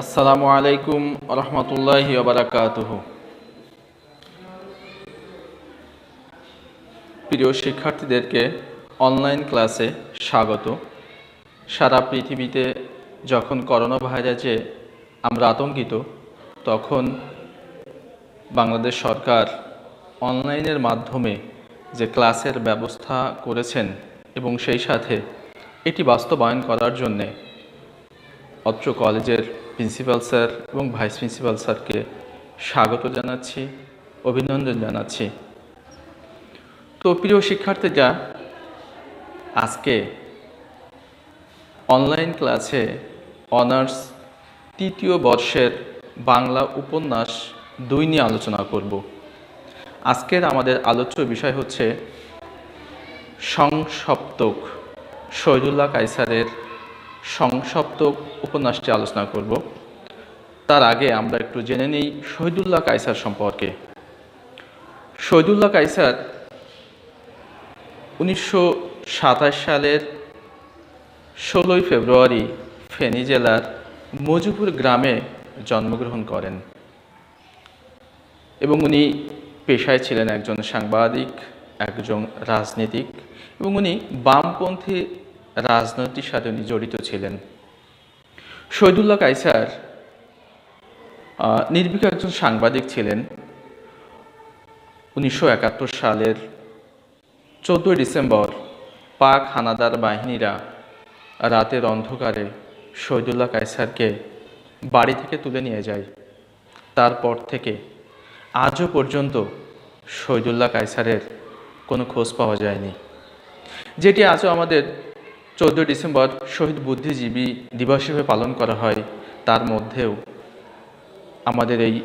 আসসালামু আলাইকুম রহমতুল্লাহি বারাকাতুহ। প্রিয় শিক্ষার্থীদেরকে অনলাইন ক্লাসে স্বাগত। সারা পৃথিবীতে যখন করোনা ভাইরাসে আমরা আতঙ্কিত, তখন বাংলাদেশ সরকার অনলাইনের মাধ্যমে যে ক্লাসের ব্যবস্থা করেছেন এবং সেই সাথে এটি বাস্তবায়ন করার জন্যে অত্র কলেজের প্রিন্সিপাল স্যার এবং ভাইস প্রিন্সিপাল স্যারকে স্বাগত জানাচ্ছি, অভিনন্দন জানাচ্ছি। তো প্রিয় শিক্ষার্থীরা, আজকে অনলাইন ক্লাসে অনার্স তৃতীয় বর্ষের বাংলা উপন্যাস দুই নিয়ে আলোচনা করব। আজকের আমাদের আলোচ্য বিষয় হচ্ছে সংসপ্তক শহীদুল্লাহ কাইসারের সংসপ্তক উপন্যাসটি আলোচনা করব। তার আগে আমরা একটু জেনে নিই শহীদুল্লাহ কাইসার সম্পর্কে। শহীদুল্লাহ কাইসার উনিশশো সালের ষোলোই ফেব্রুয়ারি ফেনী জেলার মজুপুর গ্রামে জন্মগ্রহণ করেন এবং উনি পেশায় ছিলেন একজন সাংবাদিক একজন রাজনীতিক এবং উনি বামপন্থী রাজনীতির সাথে উনি জড়িত ছিলেন। শহীদুল্লাহ কাইসার আহ, নির্ভীক একজন সাংবাদিক ছিলেন। উনিশশো একাত্তর সালের চোদ্দোই ডিসেম্বর পাক হানাদার বাহিনীরা রাতের অন্ধকারে শহীদুল্লাহ কায়সারকে বাড়ি থেকে তুলে নিয়ে যায়। তারপর থেকে আজও পর্যন্ত শহীদুল্লাহ কায়সারের কোনো খোঁজ পাওয়া যায়নি। যেটি আজও আমাদের চোদ্দোই ডিসেম্বর শহীদ বুদ্ধিজীবী দিবস হিসেবে পালন করা হয়, তার মধ্যেও আমাদের এই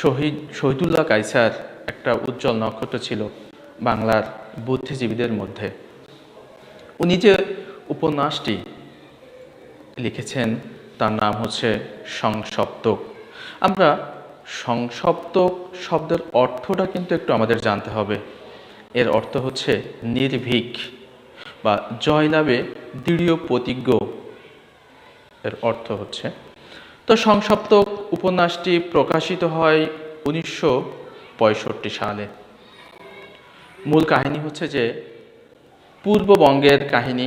শহীদ, শহীদুল্লাহ কাইসার একটা উজ্জ্বল নক্ষত্র ছিল বাংলার বুদ্ধিজীবীদের মধ্যে। উনি যে উপন্যাসটি লিখেছেন, তার নাম হচ্ছে সংসপ্তক। আমরা সংসপ্তক শব্দের অর্থটা কিন্তু একটু আমাদের জানতে হবে। এর অর্থ হচ্ছে নির্ভীক বা জয়লাভে দৃঢ় প্রতিজ্ঞ। এর অর্থ হচ্ছে, তো সংসপ্তক উপন্যাসটি প্রকাশিত হয় উনিশশো পঁয়ষট্টি সালে। মূল কাহিনী হচ্ছে যে, পূর্ববঙ্গের কাহিনী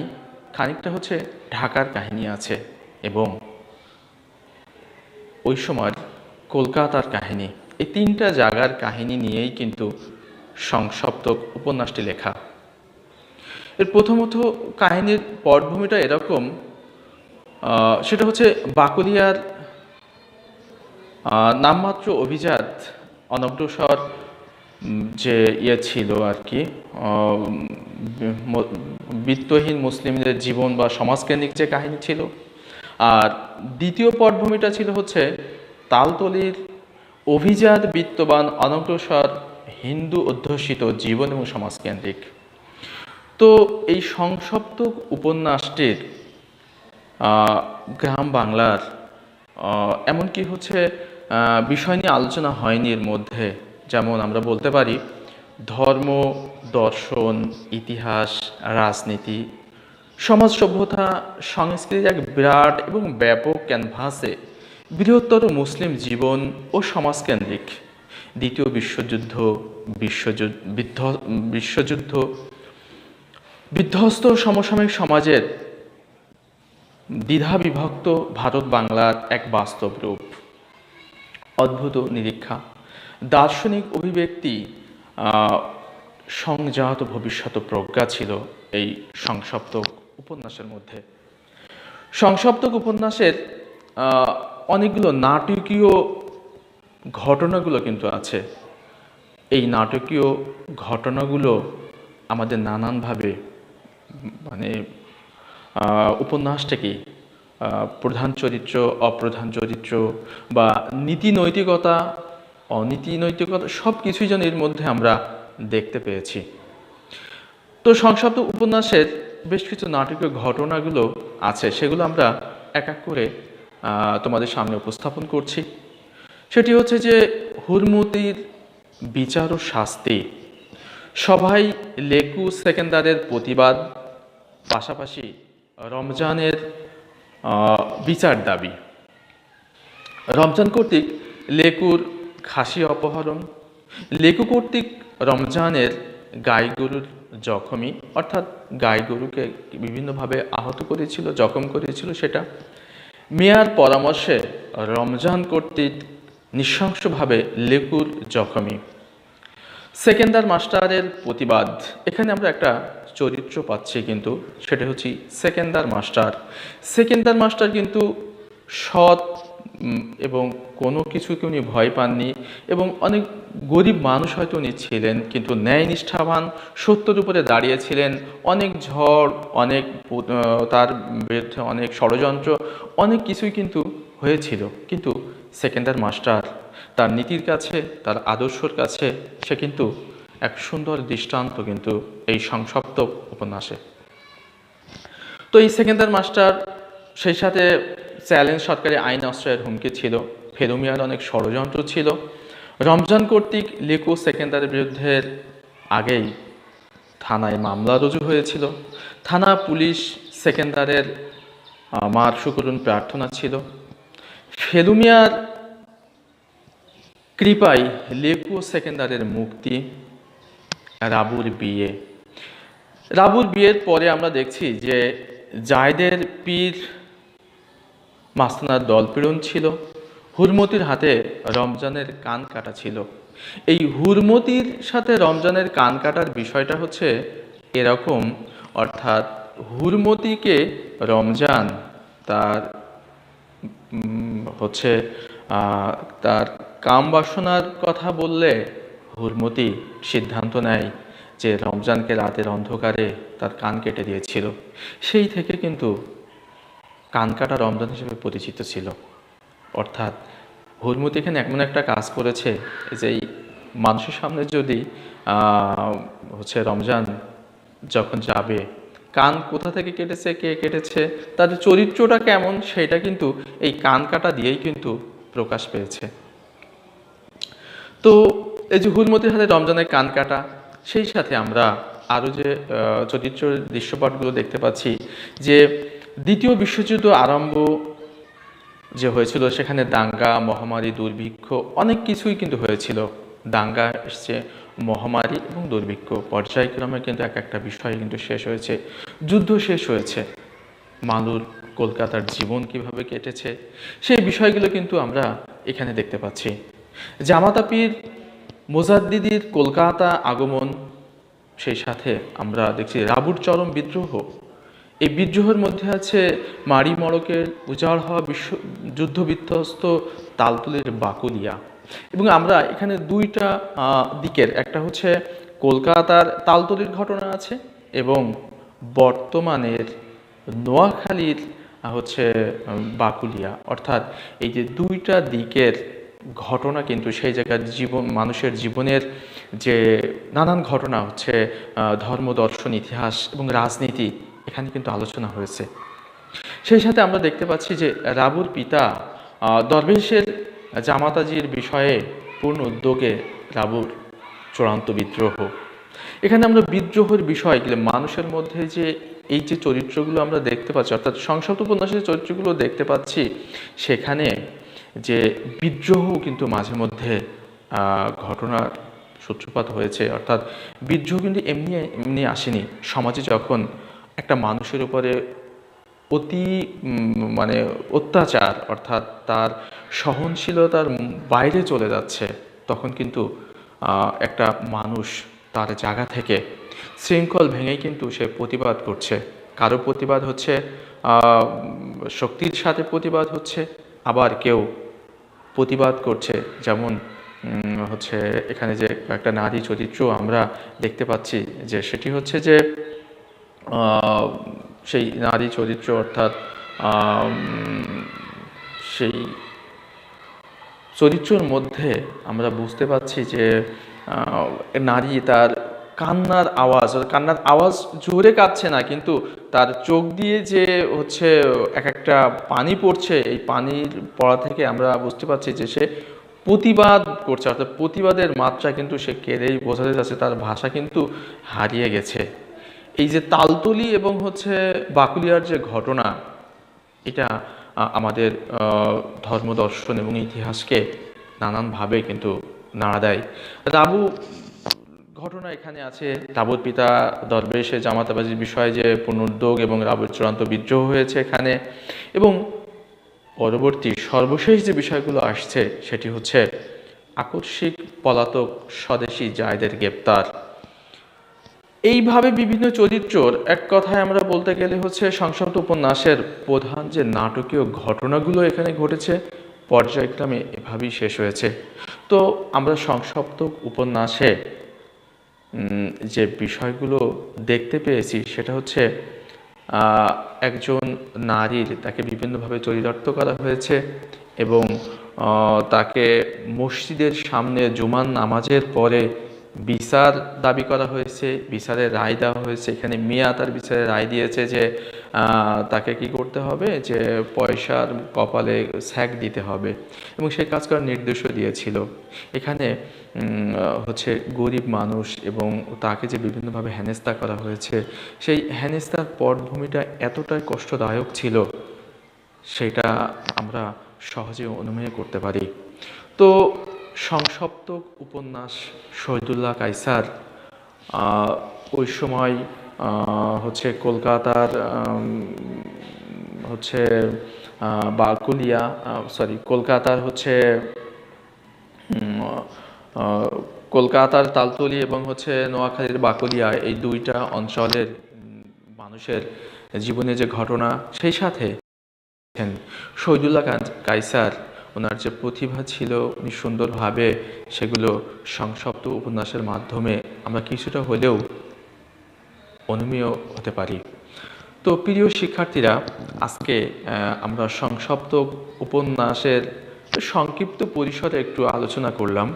খানিকটা হচ্ছে ঢাকার কাহিনী আছে এবং ওই সময় কলকাতার কাহিনী, এই তিনটা জায়গার কাহিনী নিয়েই কিন্তু সংসপ্তক উপন্যাসটি লেখা। এর প্রথমত কাহিনীর পটভূমিটা এরকম সেটা হচ্ছে বাকুলিয়ার নামমাত্র অভিজাত অনগ্রসর যে ইয়ে ছিল আর কি বিত্তহীন মুসলিমদের জীবন বা সমাজকেন্দ্রিক যে কাহিনী ছিল। আর দ্বিতীয় পটভূমিটা ছিল হচ্ছে তালতলির অভিজাত বিত্তবান অনগ্রসর হিন্দু অধ্যুষিত জীবন এবং সমাজকেন্দ্রিক। তো এই সংসপ্তক উপন্যাসটির গ্রাম বাংলার এমনকি হচ্ছে বিষয় নিয়ে আলোচনা হয়নি এর মধ্যে। যেমন আমরা বলতে পারি, ধর্ম, দর্শন, ইতিহাস, রাজনীতি, সমাজ সভ্যতা সংস্কৃতির এক বিরাট এবং ব্যাপক ক্যানভাসে বৃহত্তর মুসলিম জীবন ও সমাজকেন্দ্রিক দ্বিতীয় বিশ্বযুদ্ধ বিশ্বযুদ্ধ বিশ্বযুদ্ধ, বিধ্বস্ত সমসাময়িক সমাজের দ্বিধা বিভক্ত ভারত বাংলার এক বাস্তব রূপ। অদ্ভুত নিরীক্ষা। দার্শনিক অভিব্যক্তি সংজাত ভবিষ্যৎ প্রজ্ঞা ছিল এই সংসপ্তক উপন্যাসের মধ্যে। সংসপ্তক উপন্যাসের অনেকগুলো নাটকীয় ঘটনাগুলো কিন্তু আছে। এই নাটকীয় ঘটনাগুলো আমাদের নানানভাবে মানে উপন্যাসটাকে প্রধান চরিত্র, অপ্রধান চরিত্র বা নীতি নৈতিকতা, অনীতি নৈতিকতা সব কিছুই যেন এর মধ্যে আমরা দেখতে পেয়েছি। তো সংসপ্ত উপন্যাসের বেশ কিছু নাটকীয় ঘটনাগুলো আছে, সেগুলো আমরা এক এক করে তোমাদের সামনে উপস্থাপন করছি। সেটি হচ্ছে যে হুরমতির বিচার ও শাস্তি। সবাই লেকু সেকেন্দারের প্রতিবাদ, পাশাপাশি রমজানের বিচার দাবি। রমজান কর্তৃক লেকুর খাসি অপহরণ, লেকু কর্তৃক রমজানের গাই গরুর জখমি, অর্থাৎ গাই গরুকে বিভিন্নভাবে আহত করেছিল, জখম করেছিল সেটা। মেয়ার পরামর্শে রমজান কর্তৃক নৃশংসভাবে লেকুর জখমি। সেকেন্দার মাস্টারের প্রতিবাদ। এখানে আমরা একটা চরিত্র পাচ্ছি কিন্তু সেটা হচ্ছে সেকেন্দার মাস্টার। সেকেন্দার মাস্টার কিন্তু সৎ এবং কোনো কিছুকে উনি ভয় পাননি এবং অনেক গরিব মানুষ হয়তো উনি ছিলেন কিন্তু ন্যায় নিষ্ঠাবান সত্যের উপরে দাঁড়িয়েছিলেন। অনেক ঝড়, অনেক তার বিরুদ্ধে অনেক ষড়যন্ত্র, অনেক কিছুই কিন্তু হয়েছিল। কিন্তু সেকেন্ডার মাস্টার তার নীতির কাছে, তার আদর্শর কাছে সে কিন্তু এক সুন্দর দৃষ্টান্ত কিন্তু এই সংসপ্ত উপন্যাসে। তো এই সেকেন্দার মাস্টার, সেই সাথে চ্যালেঞ্জ সরকারি আইন আশ্রয়ের হুমকি ছিল, ফেরুমিয়ার অনেক ষড়যন্ত্র ছিল। রমজান কর্তৃক লিকু সেকেন্দারের বিরুদ্ধে আগেই থানায় মামলা রুজু হয়েছিল। থানা পুলিশ সেকেন্দারের মার সুকরুণ প্রার্থনা ছিল। ফেলুমিয়ার কৃপায় লেকু সেকেন্দারের মুক্তি রাবুর বিয়ে। রাবুর বিয়ের পরে আমরা দেখছি যে জায়দের পীর মাস্তানার দলপীড়ন ছিল, হুরমতির হাতে রমজানের কান কাটা ছিল। এই হুরমতির সাথে রমজানের কান কাটার বিষয়টা হচ্ছে এরকম, অর্থাৎ হুরমতিকে রমজান তার হচ্ছে তার কাম বাসনার কথা বললে হুরমতি সিদ্ধান্ত নেয় যে রমজানকে রাতের অন্ধকারে তার কান কেটে দিয়েছিল। সেই থেকে কিন্তু কান কাটা রমজান হিসেবে পরিচিত ছিল। অর্থাৎ হুরমতি এখানে এমন একটা কাজ করেছে যে মানুষের সামনে যদি হচ্ছে রমজান যখন যাবে, কান কোথা থেকে কেটেছে, কে কেটেছে তাদের চরিত্রটা কেমন সেটা কিন্তু এই কান কাটা দিয়েই কিন্তু প্রকাশ পেয়েছে। তো এই যে হুরমতির হাতে রমজানের কান কাটা সেই সাথে আমরা আরও যে আহ, চরিত্রের দৃশ্যপটগুলো দেখতে পাচ্ছি যে দ্বিতীয় বিশ্বযুদ্ধ আরম্ভ যে হয়েছিল সেখানে দাঙ্গা মহামারী দুর্ভিক্ষ অনেক কিছুই কিন্তু হয়েছিল। দাঙ্গা এসছে মহামারী এবং দুর্ভিক্ষ পর্যায়ক্রমে কিন্তু এক একটা বিষয় কিন্তু শেষ হয়েছে যুদ্ধ শেষ হয়েছে। মালুর কলকাতার জীবন কীভাবে কেটেছে সেই বিষয়গুলো কিন্তু আমরা এখানে দেখতে পাচ্ছি। জামাতা পীর মোজাদ্দিদির কলকাতা আগমন, সেই সাথে আমরা দেখছি রাবুর চরম বিদ্রোহ। এই বিদ্রোহের মধ্যে আছে মারি মড়কের উজাড় হওয়া বিশ্ব যুদ্ধ বিধ্বস্ত তালতলির বাকুলিয়া। এবং আমরা এখানে দুইটা দিকের, একটা হচ্ছে কলকাতার তালতলির ঘটনা আছে এবং বর্তমানের নোয়াখালীর হচ্ছে বাকুলিয়া। অর্থাৎ এই যে দুইটা দিকের ঘটনা কিন্তু সেই জায়গার জীবন, মানুষের জীবনের যে নানান ঘটনা হচ্ছে ধর্ম, দর্শন, ইতিহাস এবং রাজনীতি, এখানে কিন্তু আলোচনা হয়েছে। সেই সাথে আমরা দেখতে পাচ্ছি যে রাবুর পিতা দরবেশের জামাতাজির বিষয়ে পূর্ণ উদ্যোগে রাবুর চূড়ান্ত বিদ্রোহ। এখানে আমরা বিদ্রোহের বিষয় গেলে মানুষের মধ্যে যে এই যে চরিত্রগুলো আমরা দেখতে পাচ্ছি, অর্থাৎ সংসদ উপন্যাসের চরিত্রগুলো দেখতে পাচ্ছি, সেখানে যে বিদ্রোহ কিন্তু মাঝে মধ্যে আহ, ঘটনার সূত্রপাত হয়েছে। অর্থাৎ বিদ্রোহ কিন্তু এমনি এমনি আসেনি। সমাজে যখন একটা মানুষের উপরে অতি মানে অত্যাচার অর্থাৎ তার সহনশীলতার বাইরে চলে যাচ্ছে তখন কিন্তু একটা মানুষ তার জায়গা থেকে শৃঙ্খল ভেঙেই কিন্তু সে প্রতিবাদ করছে। কারও প্রতিবাদ হচ্ছে শক্তির সাথে প্রতিবাদ হচ্ছে আবার কেউ প্রতিবাদ করছে। যেমন হচ্ছে এখানে যে একটা নারী চরিত্র আমরা দেখতে পাচ্ছি যে সেটি হচ্ছে যে সেই নারী চরিত্র অর্থাৎ সেই চরিত্রর মধ্যে আমরা বুঝতে পারছি যে নারী তার কান্নার আওয়াজ কান্নার আওয়াজ জোরে কাঁদছে না, কিন্তু তার চোখ দিয়ে যে হচ্ছে এক একটা পানি পড়ছে, এই পানির পড়া থেকে আমরা বুঝতে পারছি যে সে প্রতিবাদ করছে, অর্থাৎ প্রতিবাদের মাত্রা কিন্তু সে কেঁদেই বোঝাতে যাচ্ছে তার ভাষা কিন্তু হারিয়ে গেছে। এই যে তালতলি এবং হচ্ছে বাকুলিয়ার যে ঘটনা, এটা আমাদের ধর্মদর্শন এবং ইতিহাসকে নানানভাবে কিন্তু নাড়া দেয়। রাবু ঘটনা এখানে আছে। রাবুর পিতা দরবেশে জামাতাবাজির বিষয়ে যে পুনরুদ্যোগ এবং রাবুর চূড়ান্ত বিদ্রোহ হয়েছে এখানে এবং পরবর্তী সর্বশেষ যে বিষয়গুলো আসছে সেটি হচ্ছে আকস্মিক পলাতক স্বদেশী জায়দের গ্রেপ্তার। এইভাবে বিভিন্ন চরিত্রর এক কথায় আমরা বলতে গেলে হচ্ছে সংসপ্ত উপন্যাসের প্রধান যে নাটকীয় ঘটনাগুলো এখানে ঘটেছে, পর্যায়ক্রমে এভাবেই শেষ হয়েছে। তো আমরা সংসপ্তক উপন্যাসে যে বিষয়গুলো দেখতে পেয়েছি সেটা হচ্ছে একজন নারীর তাকে বিভিন্নভাবে চরিতার্থ করা হয়েছে এবং তাকে মসজিদের সামনে জুমান নামাজের পরে বিচার দাবি করা হয়েছে, বিচারের রায় দেওয়া হয়েছে। এখানে মিয়া তার বিচারের রায় দিয়েছে যে তাকে কি করতে হবে? যে পয়সার কপালে স্যাক দিতে হবে। এবং সেই কাজ করার নির্দেশও দিয়েছিল। এখানে হচ্ছে গরিব মানুষ এবং তাকে যে বিভিন্নভাবে হেনেস্তা করা হয়েছে, সেই হেনেস্তার পটভূমিটা এতটাই কষ্টদায়ক ছিল, সেটা আমরা সহজে অনুমেয় করতে পারি। তো সংসপ্তক উপন্যাস শহীদুল্লাহ কাইসার ওই সময় হচ্ছে কলকাতার হচ্ছে বাকুলিয়া সরি কলকাতার হচ্ছে কলকাতার তালতলি এবং হচ্ছে নোয়াখালীর বাকলিয়া এই দুইটা অঞ্চলের মানুষের জীবনে যে ঘটনা, সেই সাথে শহীদুল্লাহ কাইসার ওনার যে প্রতিভা ছিল, উনি সুন্দরভাবে সেগুলো সংসপ্ত উপন্যাসের মাধ্যমে আমরা কিছুটা হলেও অনুমেয় হতে পারি। তো প্রিয় শিক্ষার্থীরা, আজকে আমরা সংসপ্ত উপন্যাসের সংক্ষিপ্ত পরিসরে একটু আলোচনা করলাম।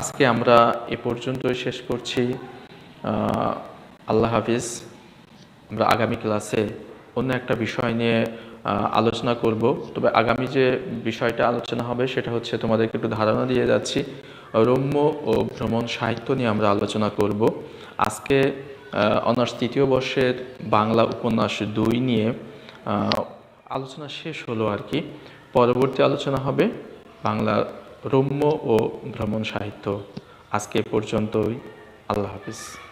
আজকে আমরা এ পর্যন্ত শেষ করছি। আল্লাহ হাফিজ। আমরা আগামী ক্লাসে অন্য একটা বিষয় নিয়ে আলোচনা করব। তবে আগামী যে বিষয়টা আলোচনা হবে সেটা হচ্ছে তোমাদেরকে একটু ধারণা দিয়ে যাচ্ছি। রম্য ও ভ্রমণ সাহিত্য নিয়ে আমরা আলোচনা করব। আজকে অনার্স তৃতীয় বর্ষের বাংলা উপন্যাস দুই নিয়ে আলোচনা শেষ হলো আর কি। পরবর্তী আলোচনা হবে বাংলা রম্য ও ভ্রমণ সাহিত্য। আজকে পর্যন্তই। আল্লাহ হাফিজ।